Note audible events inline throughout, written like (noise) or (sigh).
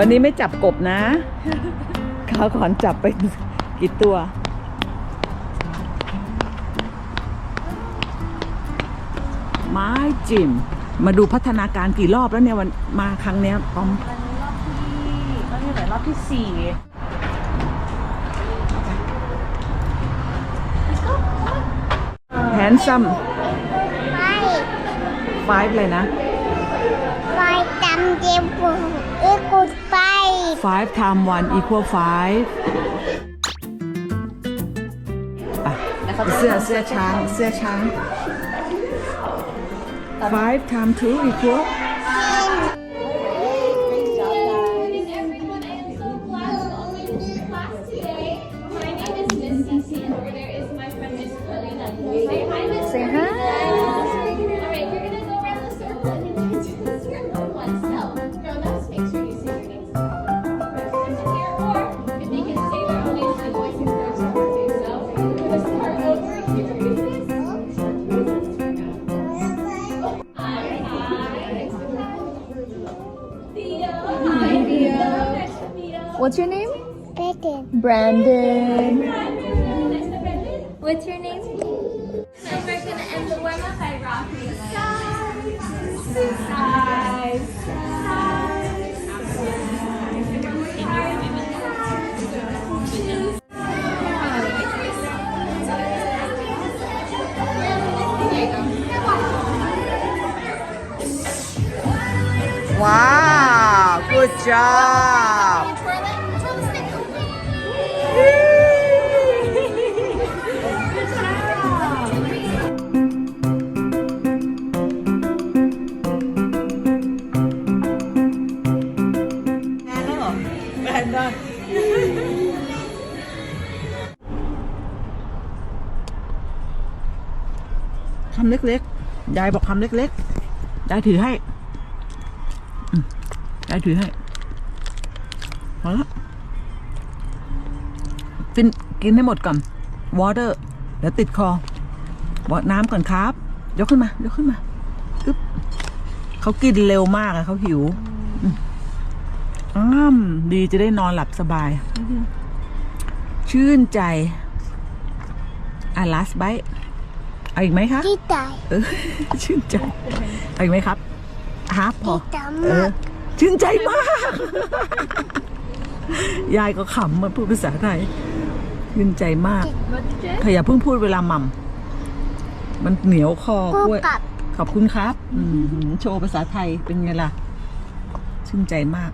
วันนี้ไม่จับกบนะเขาวก่อนจับไปกี่ตัว ไม้จิมมาดูพัฒนาการกี่รอบแล้วเนี่ยวันมาครั้งเนี้ยปอมรอบที่รอบที่ไหนรอบที่สี่แฮนซัมไฟ five เลยนะไฟจำเจ็บปวด 5 times 1 equal 5 ah. 5 times 2 equal size, size. ว้าว good job บอกคำเล็กๆยายถือให้อืมยายถือให้พอละกินกินให้หมดก่อน water เดี๋ยวติดคอวอน้ำก่อนครับ ยกขึ้นมา ยกขึ้นมาอึ๊บเขากินเร็วมากอะเขาหิวอ้ามดีจะได้นอนหลับสบาย ชื่นใจอะ last bite เอาอีกไหมคะที่ตายเออชื่นใจเอาอีกไหมครับฮาร์พพอที่ตามเอมาอชื่นใจมาก ยายก็ขำมาพูดภาษาไทยชื่นใจมากเธออย่าเพิ่งพูดเวลาหม่ำมันเหนียวคอพูกดล้วย กับขอบคุณครับ อืมโชว์ภาษาไทยเป็นไงล่ะ ชื่นใจมาก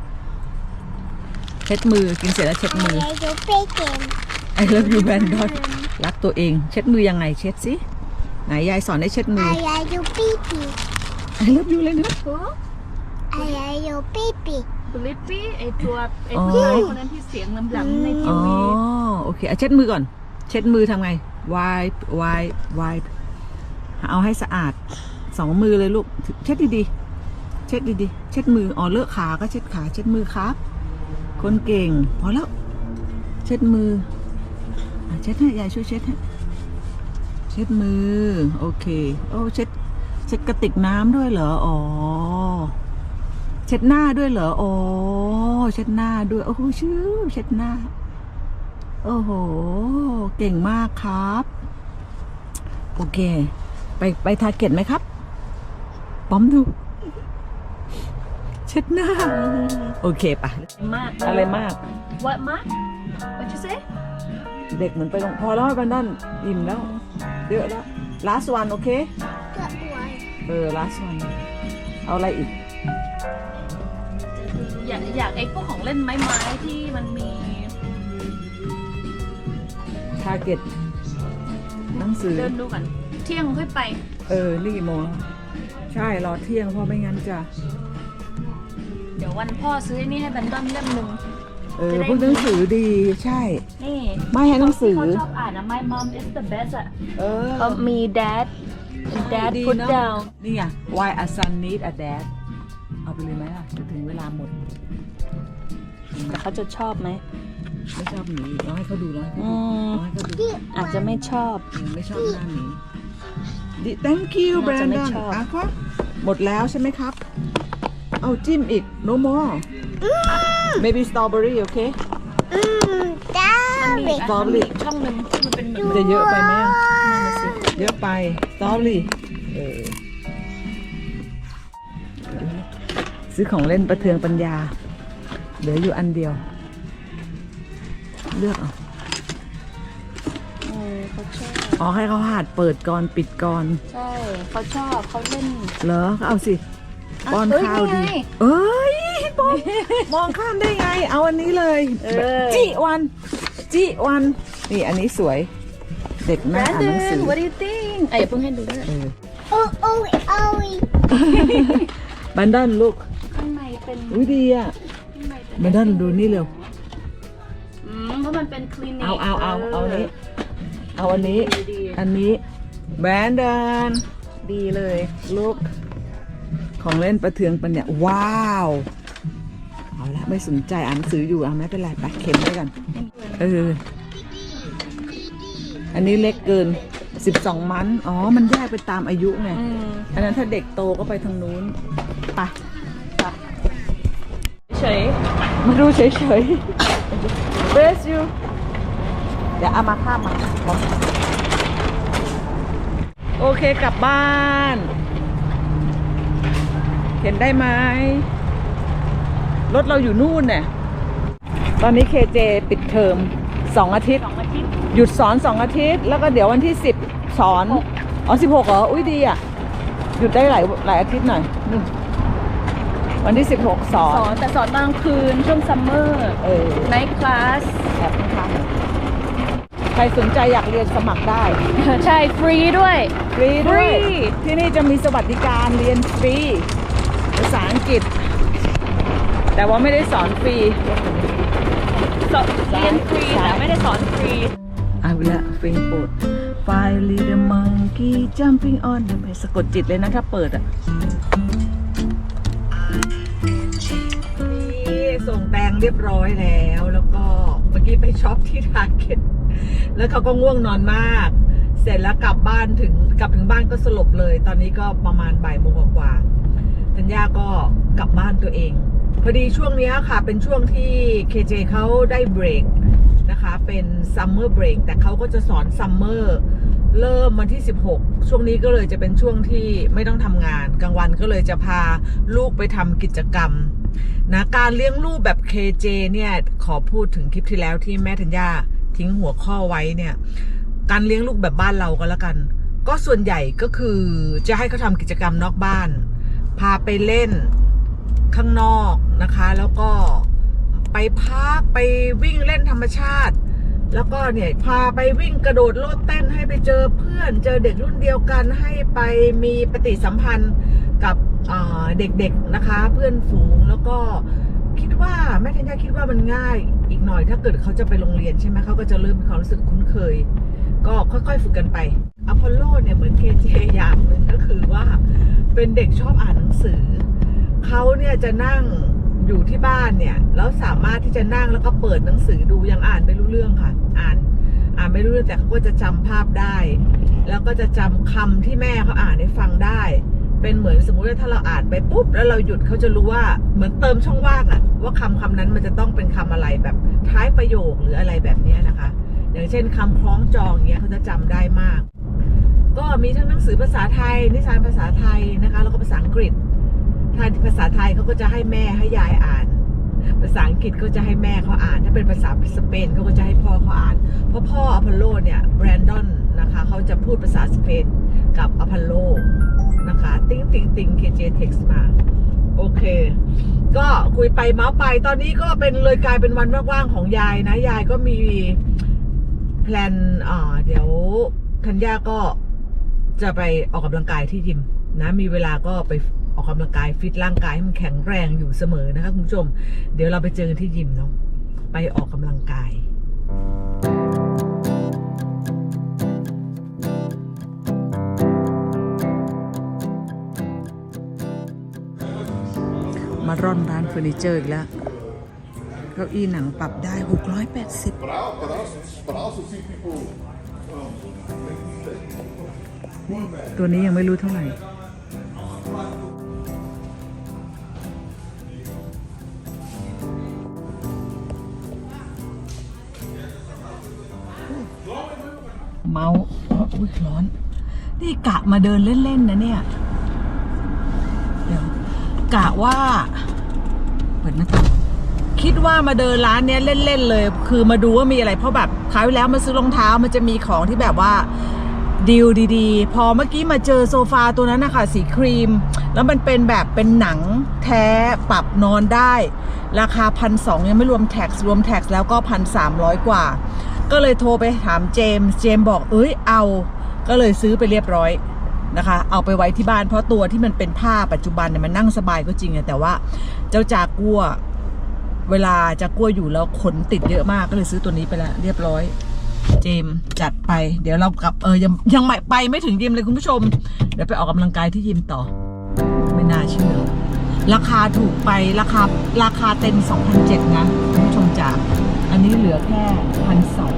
เช็ดมือกินเสร็จแล้วเช็ดมือ อะไรอยู่ไปเกม ไอเลิฟยูแบนดอนรักตัวเอง เช็ดมือยังไง เช็ดสิ ไหนยายสอนให้เช็ดมืออะไรอยู่ปีปีไอเลิฟยูเลยนะอะไรอยู่ปีปีบลิปปี้ไอตัวไออ๋อ ผู้ชายคนนั้นที่เสียงลำลำในทีอ๋อ วีโอเคอะเช็ดมือก่อน เช็ดมือทำไง wipe wipe wipe เอาให้สะอาดสองมือเลยลูก เช็ดดีๆ เช็ดดีๆ เช็ดมือ อ๋อ เลอะขา ก็เช็ดขา เช็ดมือครับ คนเก่ง พอแล้ว เช็ดมืออะเช็ดให้ยายช่วยเช็ดให้ เช็ดมือ โอเค โอ้เช็ดเช็ดกระติกน้ำด้วยเหรอ อ๋อ เช็ดหน้าด้วยเหรอโอ้เช็ดหน้าด้วย โอ้โหชื่อเช็ดหน้า โอ้โห เก่งมากครับ โอเค ไปไปทาร์เก็ตไหมครับป้อมดู เช็ดหน้า โอเคปะมาก อะไรมาก What มาก What you say เด็กเหมือนไปลงพอแล้วบันดันอิ่มแล้ว เยอะแล้ว last one โอเคเกิดไว้เออ last one เอาอะไรอีก อยากอยากไอพวกของเล่นไม้ๆที่มันมีทาร์เก็ตหนังสือ เดินดูก่อนเที่ยงค่อยไป เออ นี่กี่โมงแล้วใช่ รอเที่ยงเพราะไม่งั้นจะ เดี๋ยววันพ่อซื้อไอ้นี่ให้แบนดอนเล่มหนึ่ง เออจะได้พวกหนังสือดีใช่ นี่ไม่ให้หนังสือเขาชอบอ่านนะ My mom is the best อะเออเขามี dad dad ดี put เนอะ down นี่ไง why a son need a dad เอาไปเลยไหมล่ะจะถึงเวลาหมด แต่เขาจะชอบไหม ไม่ชอบหนีลองให้เขาดูแล้วอืมลองให้เขาดูอาจจะไม่ชอบไม่ชอบหน้าหนีดิ thank you น่าจะไม่ Brandon ชอบ อะครับหมดแล้วใช่ไหมครับ เอาจิ้มอีก no more maybe strawberry โอเคอืมจ้ามันมีเด็อีกกอันมันมีอีกช่องหนึ่งที่มันเป็นเหมือนมันจะเยอะไปไหมอะนั่นน่ะสิเยอะไป strawberry เออซื้อของเล่นประเทืองปัญญา เหลืออยู่อันเดียว เลือกเอาเออเขาชอบอ๋อให้เขาหัดเปิดก่อนปิดก่อน ใช่เขาชอบเขาเล่น เหรอก็เอาสิอะ ป้อนเอ้ยข้าวดีนี่ไงเอ้ยมองมองข้ามได้ไง เอาอันนี้เลย เออ จิวัน จิวัน นี่อันนี้สวย เด็กน่าอ่านหนังสือ Brandon what do you think อะอย่าเพิ่งให้ดูด้วยเออโอ้โอ้โอ้ยบันดอนลูกข้างในเป็นอุ้ยดีอะข้างในเป็นบันดอนดูนี่เร็วอืมเพราะมันเป็นคลินิก เอาเอาเอาเอาอันนี้ เอาอันนี้ดีดีอันนี้แบรนดอนดีเลยลูก ของเล่นประเทืองปัญญาว้าว เอาละไม่สนใจอ่านหนังสืออยู่อะไม่เป็นไรไปเข็มไว้กัน เออ อันนี้เล็กเกิน12มันอ๋อ มันแยกไปตามอายุไงอืมอันนั้นถ้าเด็กโตก็ไปทางนู้น ไปเฉยมาดูเฉยๆ bless you เดี๋ยวเอามาข้ามมาบอกโอเคกลับบ้าน เห็นได้ไหมรถเราอยู่นู่นเนี่ยตอนนี้เคเจปิดเทอมสองอาทิตย์ สองอาทิตย์หยุดสอนสองอาทิตย์ แล้วก็เดี๋ยววันที่สิบสอนอ๋อสิบหกเหรอ อุ้ยดีอะ หยุดได้หลายหลายอาทิตย์หน่อยนู่นวันที่สิบหกสอสอนนแต่สอนตอนกลางคืนช่วงซัมเมอร์เออ ไนท์คลาส แบบนะคะใครสนใจอยากเรียนสมัครได้ ใช่ ฟรีด้วย ฟรีด้วย ฟรี ที่นี่จะมีสวัสดิการเรียนฟรีภา ษาอังกฤษ แต่ว่าไม่ได้สอนฟรีสอนเรียนฟรีแต่ไม่ได้สอนฟรีเอาละเพลงโปรด Finally the monkey jumping on the bed สะกดจิตเลยนะถ้าเปิดอะนี่ส่งแตงเรียบร้อยแล้ว แล้วก็เมื่อกี้ไปช็อปที่ทาร์เก็ตแล้วเขาก็ง่วงนอนมาก เสร็จแล้วกลับบ้านถึงกลับถึงบ้านก็สลบเลย ตอนนี้ก็ประมาณบ่ายโมงกว่าๆ ธัญญาก็กลับบ้านตัวเอง พอดีช่วงนี้ค่ะ เป็นช่วงที่ KJ เขาได้เบรกนะคะ เป็นซัมเมอร์เบรกแต่เขาก็จะสอนซัมเมอร์เริ่มวันที่ 16 ช่วงนี้ก็เลยจะเป็นช่วงที่ไม่ต้องทำงาน กลางวันก็เลยจะพาลูกไปทำกิจกรรมนะการเลี้ยงลูกแบบ KJ เนี่ย ขอพูดถึงคลิปที่แล้วที่แม่ธัญญาทิ้งหัวข้อไว้เนี่ย การเลี้ยงลูกแบบบ้านเราก็แล้วกัน ก็ส่วนใหญ่ก็คือจะให้เขาทำกิจกรรมนอกบ้าน พาไปเล่นข้างนอกนะคะ แล้วก็ไปพักไปวิ่งเล่นธรรมชาติ แล้วก็เนี่ยพาไปวิ่งกระโดดโลดเต้นให้ไปเจอเพื่อน เจอเด็กรุ่นเดียวกันให้ไปมีปฏิสัมพันธ์กับเด็กๆนะคะ เพื่อนฝูงแล้วก็คิดว่าแม่ธัญญาคิดว่ามันง่าย อีกหน่อยถ้าเกิดเขาจะไปโรงเรียนใช่ไหมเขาก็จะเริ่มมีความรู้สึกคุ้นเคย ก็ค่อยๆฝึกกันไปอพอลโลเนี่ยเหมือนเคเจอย่างหนึ่งก็คือว่าเป็นเด็กชอบอ่านหนังสือ เขาเนี่ยจะนั่งอยู่ที่บ้านเนี่ยแล้วสามารถที่จะนั่งแล้วก็เปิดหนังสือดูยังอ่านไม่รู้เรื่องค่ะ อ่านอ่านไม่รู้เรื่องแต่เขาก็จะจำภาพได้ แล้วก็จะจำคำที่แม่เขาอ่านให้ฟังได้ เป็นเหมือนสมมุติว่าถ้าเราอ่านไปปุ๊บแล้วเราหยุดเขาจะรู้ว่าเหมือนเติมช่องว่างอะว่าคำคำนั้นมันจะต้องเป็นคำอะไรแบบท้ายประโยคหรืออะไรแบบนี้นะคะ อย่างเช่นคำคล้องจองเงี้ยเขาจะจำได้มาก ก็มีทั้งหนังสือภาษาไทย นิทานภาษาไทยนะคะ แล้วก็ภาษาอังกฤษถ้าภาษาไทยเขาก็จะให้แม่ให้ยายอ่าน ภาษาอังกฤษก็จะให้แม่เขาอ่าน ถ้าเป็นภาษาสเปนเขาก็จะให้พ่อเขาอ่าน เพราะพ่ออพอลโลเนี่ยแบรนดอนนะคะเขาจะพูดภาษาสเปนกับอพอลโลนะคะ ติ้งติ้งติ้งเคเจเท็กซ์มา โอเค ก็คุยไปเมาส์ไปตอนนี้ก็เป็นเลยกลายเป็นวันว่างๆของยายนะ ยายก็มี แพลนอ่าเดี๋ยวธัญญาก็จะไปออกกำลังกายที่ยิมนะมีเวลาก็ไปออกกำลังกายฟิตร่างกายให้มันแข็งแรงอยู่เสมอนะคะคุณผู้ชม เดี๋ยวเราไปเจอกันที่ยิมเนาะไปออกกำลังกายมาร่อนร้านเฟอร์นิเจอร์อีกแล้ว เก้าอี้หนังปรับได้ 680 ตัวนี้ยังไม่รู้เท่าไหร่ เมาส์อุ้ยร้อน นี่กะมาเดินเล่น ๆ นะเนี่ย เดี๋ยว กะว่า เปิดหน้าต่าง คิดว่ามาเดินร้านเนี้ยเล่นๆเลย คือมาดูว่ามีอะไรเพราะแบบคราวที่แล้วมาซื้อรองเท้ามันจะมีของที่แบบว่าดีลดีๆ พอเมื่อกี้มาเจอโซฟาตัวนั้นนะคะสีครีม แล้วมันเป็นแบบเป็นหนังแท้ปรับนอนได้ ราคาพันสองยังไม่รวมแท็กรวมแท็กแล้วก็พันสามร้อยกว่า ก็เลยโทรไปถามเจมส์เจมส์บอกเอ้ยเอา ก็เลยซื้อไปเรียบร้อยนะคะ เอาไปไว้ที่บ้านเพราะตัวที่มันเป็นผ้าปัจจุบันเนี่ยมันนั่งสบายก็จริงแต่ว่าเจ้าจากัว เวลาจะกลัวอยู่แล้วขนติดเยอะมากก็เลยซื้อตัวนี้ไปแล้วเรียบร้อย เจมจัดไป เดี๋ยวเรากลับเออยังยังไม่ไปไม่ถึงยิมเลยคุณผู้ชม เดี๋ยวไปออกกำลังกายที่ยิมต่อ ไม่น่าเชื่อ ราคาถูกไปราคาราคาเต็ม2,007นะคุณผู้ชมจ๋าอันนี้เหลือแค่พันสอง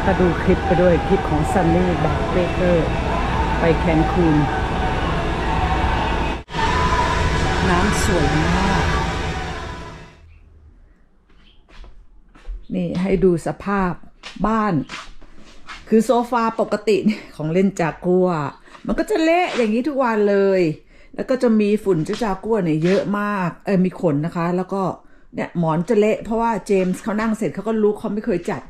แล้วก็ดูคลิปไปด้วย คลิปของซันนี่แบ็คเบเกอร์ไปแคนคูนน้ำสวยมาก นี่ให้ดูสภาพบ้าน คือโซฟาปกติของเล่นจากัว มันก็จะเละอย่างนี้ทุกวันเลย แล้วก็จะมีฝุ่นเจ้าจากัวเนี่ยเยอะมาก เออมีขนนะคะ แล้วก็เนี่ยหมอนจะเละเพราะว่าเจมส์เขานั่งเสร็จเขาก็ลุกเขาไม่เคยจัด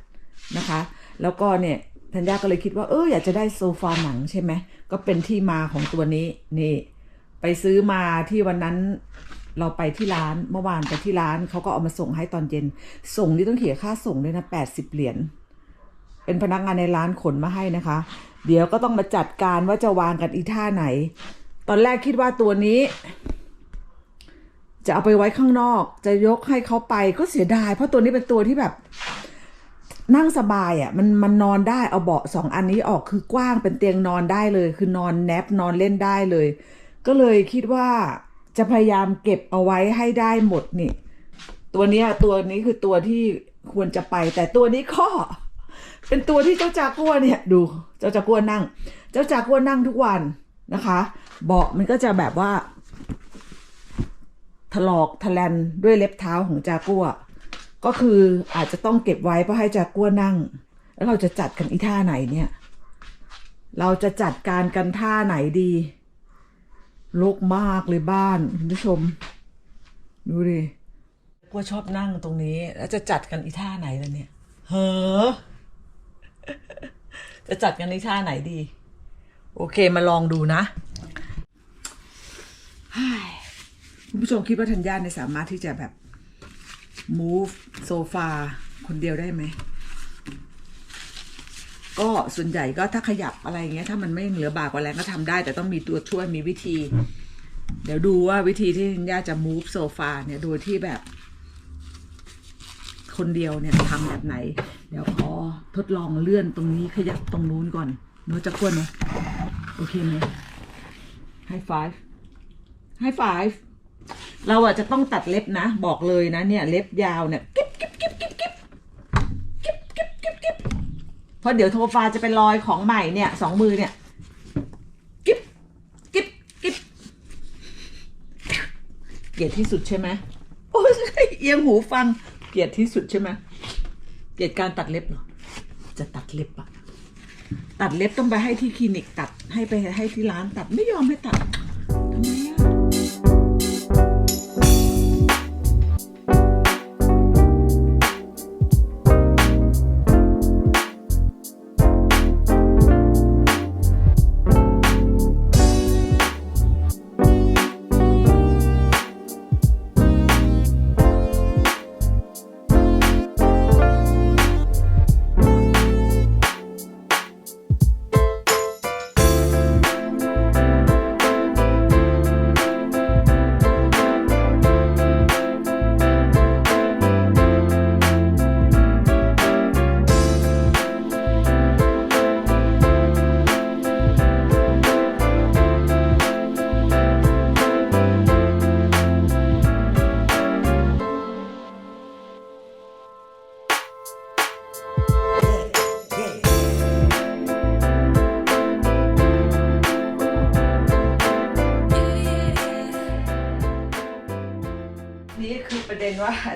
นะคะ แล้วก็เนี่ยธัญญาก็เลยคิดว่าเอออยากจะได้โซฟาหนังใช่ไหมก็เป็นที่มาของตัวนี้นี่ ไปซื้อมาที่วันนั้นเราไปที่ร้านเมื่อวานไปที่ร้านเขาก็เอามาส่งให้ตอนเย็น ส่งนี่ต้องเสียค่าส่งด้วยนะแปดสิบเหรียญเป็นพนักงานในร้านขนมาให้นะคะ เดี๋ยวก็ต้องมาจัดการว่าจะวางกันอีท่าไหน ตอนแรกคิดว่าตัวนี้ จะเอาไปไว้ข้างนอก จะยกให้เขาไปก็เสียดาย เพราะตัวนี้เป็นตัวที่แบบ นั่งสบายอะ่ะมันมันนอนได้เอาเบาะสองอันนี้ออกคือกว้างเป็นเตียงนอนได้เลย คือนอนแนบนอนเล่นได้เลย ก็เลยคิดว่าจะพยายามเก็บเอาไว้ให้ได้หมดนี่ ตัวเนี้ยตัวนี้คือตัวที่ควรจะไป แต่ตัวนี้ก็เป็นตัวที่เจ้าจากัวเนี่ย ดู เจ้าจากัวนั่ง เจ้าจากัวนั่งทุกวันนะคะ เบาะมันก็จะแบบว่าถลอกทะแลนด้วยเล็บเท้าของจากัว ก็คืออาจจะต้องเก็บไว้เพื่อให้จากัวนั่ง แล้วเราจะจัดกันอีท่าไหนเนี่ย เราจะจัดการกันท่าไหนดีรกมากเลยบ้านคุณผู้ชม ดูดิกลัวชอบนั่งตรงนี้ แล้วจะจัดกันอีท่าไหนล่ะเนี่ย เฮ้อจะจัดกันอีท่าไหนดี โอเคมาลองดูนะเฮ้ยคุณผู้ชมคิดว่าธัญญาเนี่ยสามารถที่จะแบบ move โซฟาคนเดียวได้ไหม ก็ส่วนใหญ่ก็ถ้าขยับอะไรเงี้ย ถ้ามันไม่เหลือบากกว่าแรงก็ทำได้ แต่ต้องมีตัวช่วยมีวิธี เดี๋ยวดูว่าวิธีที่ธัญญาจะ move โซฟาเนี่ย โดยที่แบบ คนเดียวเนี่ยทำแบบไหน เดี๋ยวขอทดลองเลื่อนตรงนี้ขยับตรงนู้นก่อนเนื้อะจะกวนไหมโอเคไหมให้ five ให้ five เราอะจะต้องตัดเล็บนะ บอกเลยนะเนี่ย เล็บยาวเนี่ยกิ๊บกิ๊บกิ๊บกิ๊บกิ๊บกิ๊บกิ๊บกิ๊บกิ๊บเพราะเดี๋ยวโทฟาจะเป็นรอยของใหม่เนี่ยสองมือเนี่ยกิ๊บกิ๊บกิ๊บเกลียดที่สุดใช่ไหมโอ้ยเอียงหูฟังเกลียดที่สุดใช่ไหมเกลียดการตัดเล็บเหรอจะตัดเล็บอะตัดเล็บต้องไปให้ที่คลินิกตัดให้ไปให้ที่ร้านตัดไม่ยอมให้ตัดทำไมอะ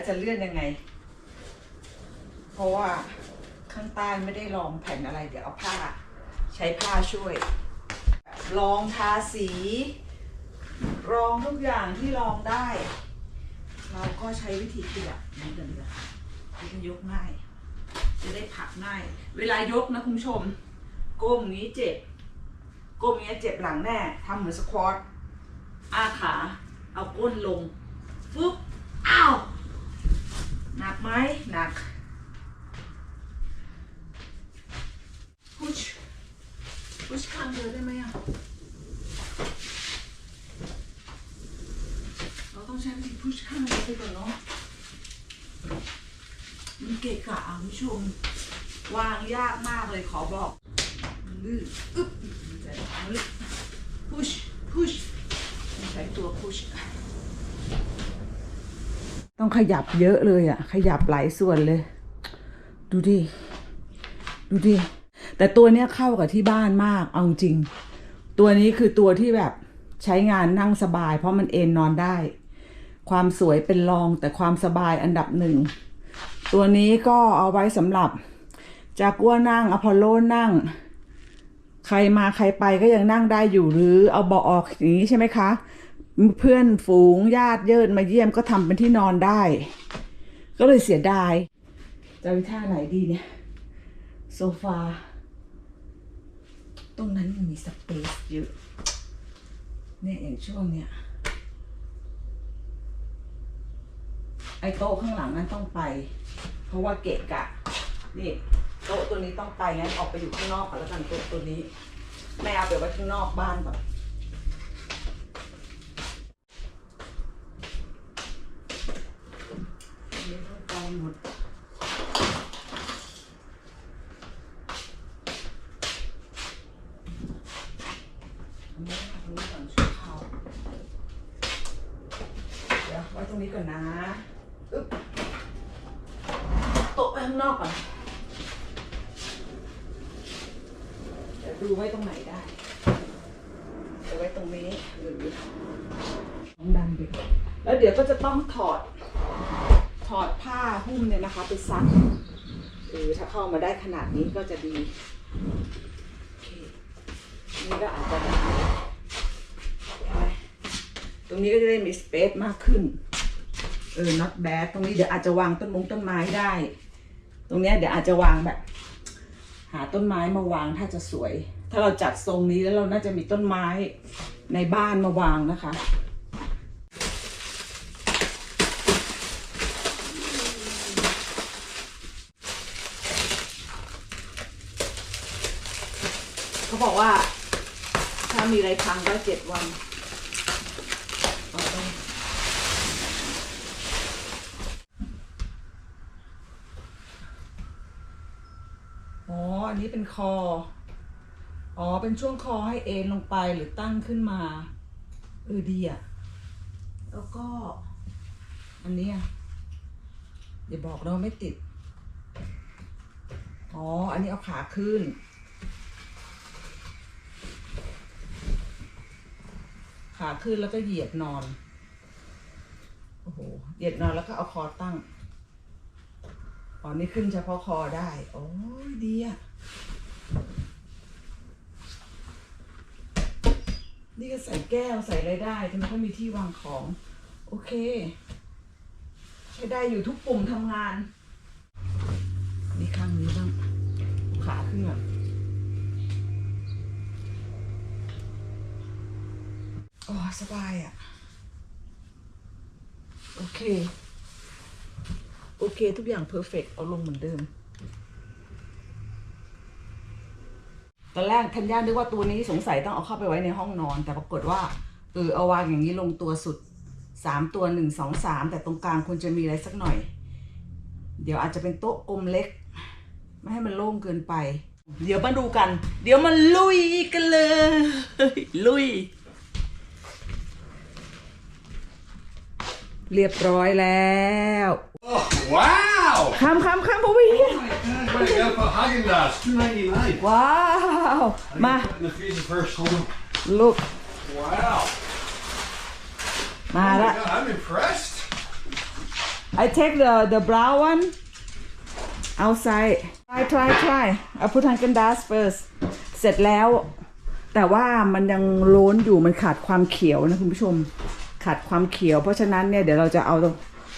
จะเลื่อนยังไง เพราะว่าข้างใต้ไม่ได้รองแผ่นอะไร เดี๋ยวเอาผ้า ใช้ผ้าช่วย รองทาสี รองทุกอย่างที่รองได้ เราก็ใช้วิธีขยับนี่กันเลยจะยกง่าย จะได้ผลักง่าย เวลายกนะคุณผู้ชม ก้มงนี้เจ็บ ก้มงนี้เจ็บหลังแน่ทำเหมือนสควอตอ้าขา เอาก้นลงฟึ๊บ อ้าว หนักไหมหนัก พุช พุชข้างเดียวได้ไหมอะ เราต้องใช้วิธีพุชข้างเดียวไปก่อนเนาะ มันเกะกะอะคุณผู้ชม วางยากมากเลยขอบอกลื่นอึ๊บแต่ลึกพุช พุช ใช้ตัวพุช ต้องขยับเยอะเลยอะขยับหลายส่วนเลย ดูดิ ดูดิ แต่ตัวเนี้ยเข้ากับที่บ้านมากเอาจริง ตัวนี้คือตัวที่แบบใช้งานนั่งสบาย เพราะมันเอนนอนได้ ความสวยเป็นรองแต่ความสบายอันดับหนึ่ง ตัวนี้ก็เอาไว้สำหรับจากัวนั่งอพอลโลนั่ง ใครมาใครไปก็ยังนั่งได้อยู่หรือเอาเบาะออกอย่างนี้ใช่ไหมคะ เพื่อนฝูงญาติเยินมาเยี่ยมก็ทำเป็นที่นอนได้ ก็เลยเสียดายจะไปท่าไหนดีเนี่ย โซฟา ตรงนั้นมันมีสเปซเยอะ เนี่ยอย่างช่วงเนี้ยไอ้โต๊ะข้างหลังนั้นต้องไป เพราะว่าเกะกะ นี่โต๊ะตัวนี้ต้องไปงั้นออกไปอยู่ข้างนอกก่อนแล้วกันโต๊ะตัวนี้ไม่เอาไปไว้ข้างนอกบ้านก่อน นี่ต้องไป หมดอันนี้ตรงนี้อนชั่วคราเดี๋ยวไว้ตรงนี้ก่อนนะอึ๊บโต๊ะไว้ข้างนอกก่อน เดี๋ยวดูไว้ตรงไหนได้เดี๋ยวไว้ตรงนี้หรือต้องดันไปก่อนแล้วเดี๋ยวก็จะต้องถอด ถอดผ้าหุ้มเนี่ยนะคะไปซักหรือถ้าเข้ามาได้ขนาดนี้ก็จะดีนี่ก็อาจจะตรงนี้ก็จะได้มีสเปซมากขึ้น เออ not bad ตรงนี้เดี๋ยวอาจจะวางต้นมงต้นไม้ได้ ตรงนี้เดี๋ยวอาจจะวางแบบ หาต้นไม้มาวางถ้าจะสวย ถ้าเราจัดทรงนี้แล้วเราน่าจะมีต้นไม้ในบ้านมาวางนะคะ บอกว่า ถ้ามีอะไรพังก็เจ็ดวันอ๋อ อันนี้เป็นคอ อ๋อ เป็นช่วงคอให้เอ็นลงไปหรือตั้งขึ้นมา เออดีอะ แล้วก็ อันนี้อย่าบอกเราไม่ติด อ๋อ อันนี้เอาขาขึ้น ขาขึ้นแล้วก็เหยียดนอน โอ้โห เหยียดนอนแล้วก็เอาคอตั้ง อ๋อ นี่ขึ้นเฉพาะคอได้ โอ้ยดีอะนี่ก็ใส่แก้วใส่อะไรได้ทำไมก็มีที่วางของ โอเค ใช้ได้อยู่ทุกปุ่มทำงาน นี่ข้างนี้บ้าง ขาขึ้นก่อน โอ้สบายอะ โอเค โอเค ทุกอย่างเพอร์เฟกเอาลงเหมือนเดิม ตอนแรกธัญญานึกว่าตัวนี้สงสัยต้องเอาเข้าไปไว้ในห้องนอน แต่ปรากฏว่า เออ เอาวางอย่างนี้ลงตัวสุดสามตัวหนึ่งสองสามแต่ตรงกลางควรจะมีอะไรสักหน่อย เดี๋ยวอาจจะเป็นโต๊ะกลมเล็ก ไม่ให้มันโล่งเกินไป เดี๋ยวมาดูกัน เดี๋ยวมาลุยกันเลย ลุย เรียบร้อยแล้ว Oh, wow! คำคำคำพวี God, wait, I gotta put Haagen-Dazs, two ninety nine. ว้าว มา In the freezer first. Hold on. ลูก Wow. มา Oh my ละ God, I'm impressed. I take the the brown one outside try try try I put Haagen Dazs first เสร็จแล้ว แต่ว่ามันยังโล้นอยู่มันขาดความเขียวนะคุณผู้ชม ขาดความเขียว เพราะฉะนั้นเนี่ยเดี๋ยวเราจะเอา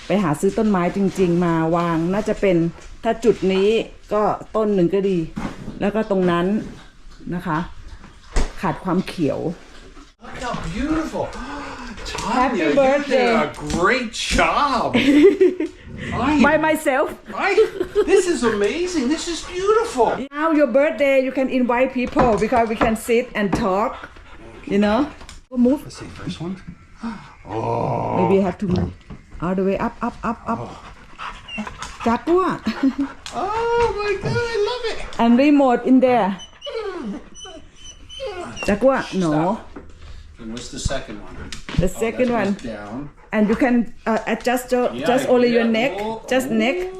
ไปหาซื้อต้นไม้จริง ๆ มาวางน่าจะเป็นถ้าจุดนี้ก็ต้นหนึ่งก็ดี แล้วก็ตรงนั้นนะคะ ขาดความเขียว Look how beautiful. Happy Tanya, birthday. You did a great job. I, by myself I, this is amazing. This is beautiful. Now your birthday, you can invite people because we can sit and talk. You know. Move. Let's see, first one. Oh. Maybe I have to all the way up, up, up, up. Oh. Oh my god, I love it. And remote in there. Jaguar, no. And what's the second one? The second oh, one. Down. And you can uh, adjust yeah, just only your neck, oh. just neck.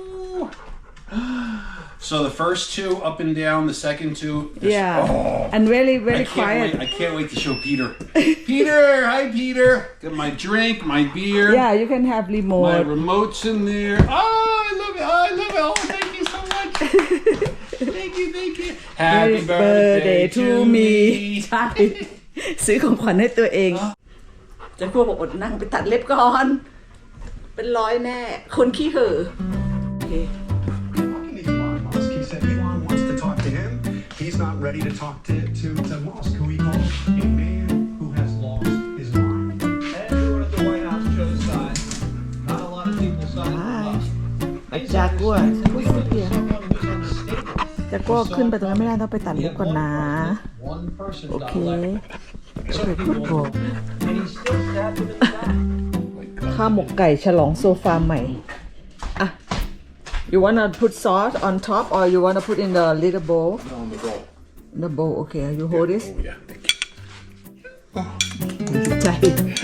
oh. So the first two up and down, the second two. just- Yeah, Oh. and really, I really can't quiet. wait. I can't wait to show Peter. (laughs) Peter, hi Peter. Got my drink, my beer. Yeah, you can have My remote. remote's in there. Oh, I love it. Oh, I love it. Oh, thank you so much. (laughs) thank you, thank you. Happy birthday to me. ใช่ ซื้อของขวัญให้ตัวเอง จะกลัวบอกอดนั่งไปตัดเล็บก่อน เป็นร้อยแน่ คนขี้เห่อโอเค (laughs) He's not ready to talk to, to, to Musk, who he calls a man who has lost his mind. Everyone at the White House chose sides. Not a lot of people sided with Musk. จากกัวพูดสิเพีย Someone who's unstable. จากกัวขึ้นไปตรงนั้นไม่ได้ต้องไปตัด We เล็บ have ก่อน one นะ person, one person โอ got เค elected. โอเคพูดบอก And he's still stabbed in his back. ข้าวหมกไก่ฉลองโซฟาใหม่อะ you wanna put sauce on top or you wanna put in the little bowl On the roll. the bowl okay you hold this Oh, yeah. Thank you. ใจ